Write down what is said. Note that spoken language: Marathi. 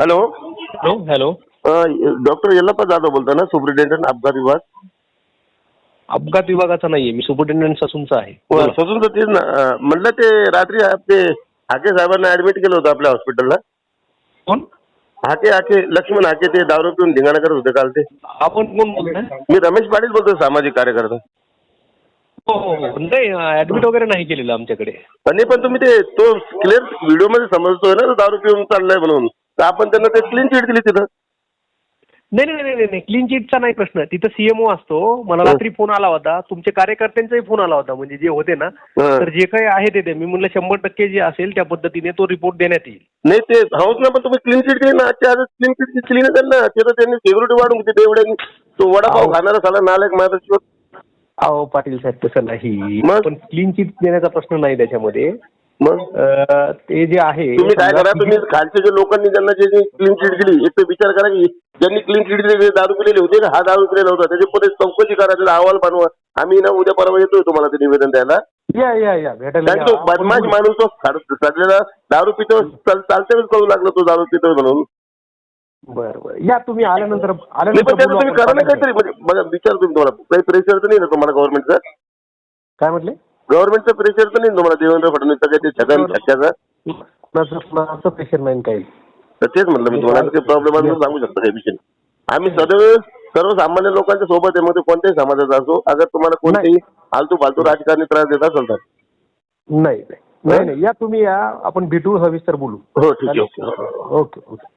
Hello hello hello doctor Yallappa Jadhav बोलता ना सुप्रिटेंडंट अपघात विभाग. अपघात विभागाचा नाहीये मी सुपरिटेंडंट ससूनचा आहे. बोला. सजून तर तेच ना. अं, म्हणलं ते रात्री ते हाके साहेबांना ऍडमिट केलं होतं आपल्या हॉस्पिटलला कोण? हाके हाके लक्ष्मण हाके ते दारू पिऊन धिंगाणा करत होते काल ते. आपण कोण बोलताय? मी रमेश पाटील बोलतोय सामाजिक कार्यकर्ता. हो हो हो. नाही ऍडमिट वगैरे नाही केलेलं आमच्याकडे. आणि पण तुम्ही ते तो क्लिअर व्हिडिओमध्ये समजतोय ना तो दारू पिऊन चाललाय म्हणून. तर आपण त्यांना ते क्लीन चिट दिली तिथं. नाही नाही नाही नाही क्लीन चिटचा नाही प्रश्न. तिथं सीएमओ असतो. मला. रात्री फोन आला होता. तुमच्या कार्यकर्त्यांचाही फोन आला होता. म्हणजे जे होते ना. तर जे काही आहे ते मी म्हणलं शंभर टक्के जे असेल त्या पद्धतीने तो रिपोर्ट देण्यात येईल. नाही ते हाऊस ना पण तुम्ही क्लीन चिट दिली ना. आजच्या आज क्लीन चिट दिली ना त्यांना. तिथं त्यांनी सिक्युरिटी वाढून घेतली एवढ्या तो वडापाव. खाणारा साला नालायक माझा अहो पाटील साहेब तसं नाही? पण क्लीन चिट देण्याचा प्रश्न नाही त्याच्यामध्ये. मग? ते जे आहे तुम्ही काय करा तुम्ही खालच्या जे लोकांनी ज्यांना जे क्लीन चिट दिली एक तर विचार करा की ज्यांनी क्लीन चिट दिली दारू पिलेले होते का? हा दारू पिलेला होता. त्याची पुढे चौकशी करा त्याचा अहवाल बनवा आम्ही ना उद्या परवा येतोय तुम्हाला ते निवेदन द्यायला. या या या. भेटायला कारण तो. बदमाश माणूस तो सडलेला दारू पितो चाल- चालतेच कळू लागला तो दारू पितोय म्हणून. बरं बरं. या तुम्ही आल्यानंतर आल्यानंतर तुम्ही करा ना काहीतरी. म्हणजे बघा विचार तुम्ही तुम्हाला. काही प्रेशर तर नाही ना तुम्हाला गव्हर्नमेंटचं. काय म्हटले? गव्हर्नमेंटचं प्रेशर तर नाही तुम्हाला देवेंद्र फडणवीसचं काही ते छगन कुणाचं प्रेशर नाही काही. तर तेच म्हटलं मी तुम्हाला प्रॉब्लेम तर सांगू शकता काही विषय. आम्ही सदैव सर्वसामान्य लोकांच्या सोबत आहे मग ते कोणत्याही समाजाचा असो अगर तुम्हाला कोणतेही फालतू फालतू राजकारणी त्रास देत असेल तर. नाही नाही. नाही या तुम्ही या आपण भेटू सविस्तर बोलू. हो ठीक आहे. Okay okay.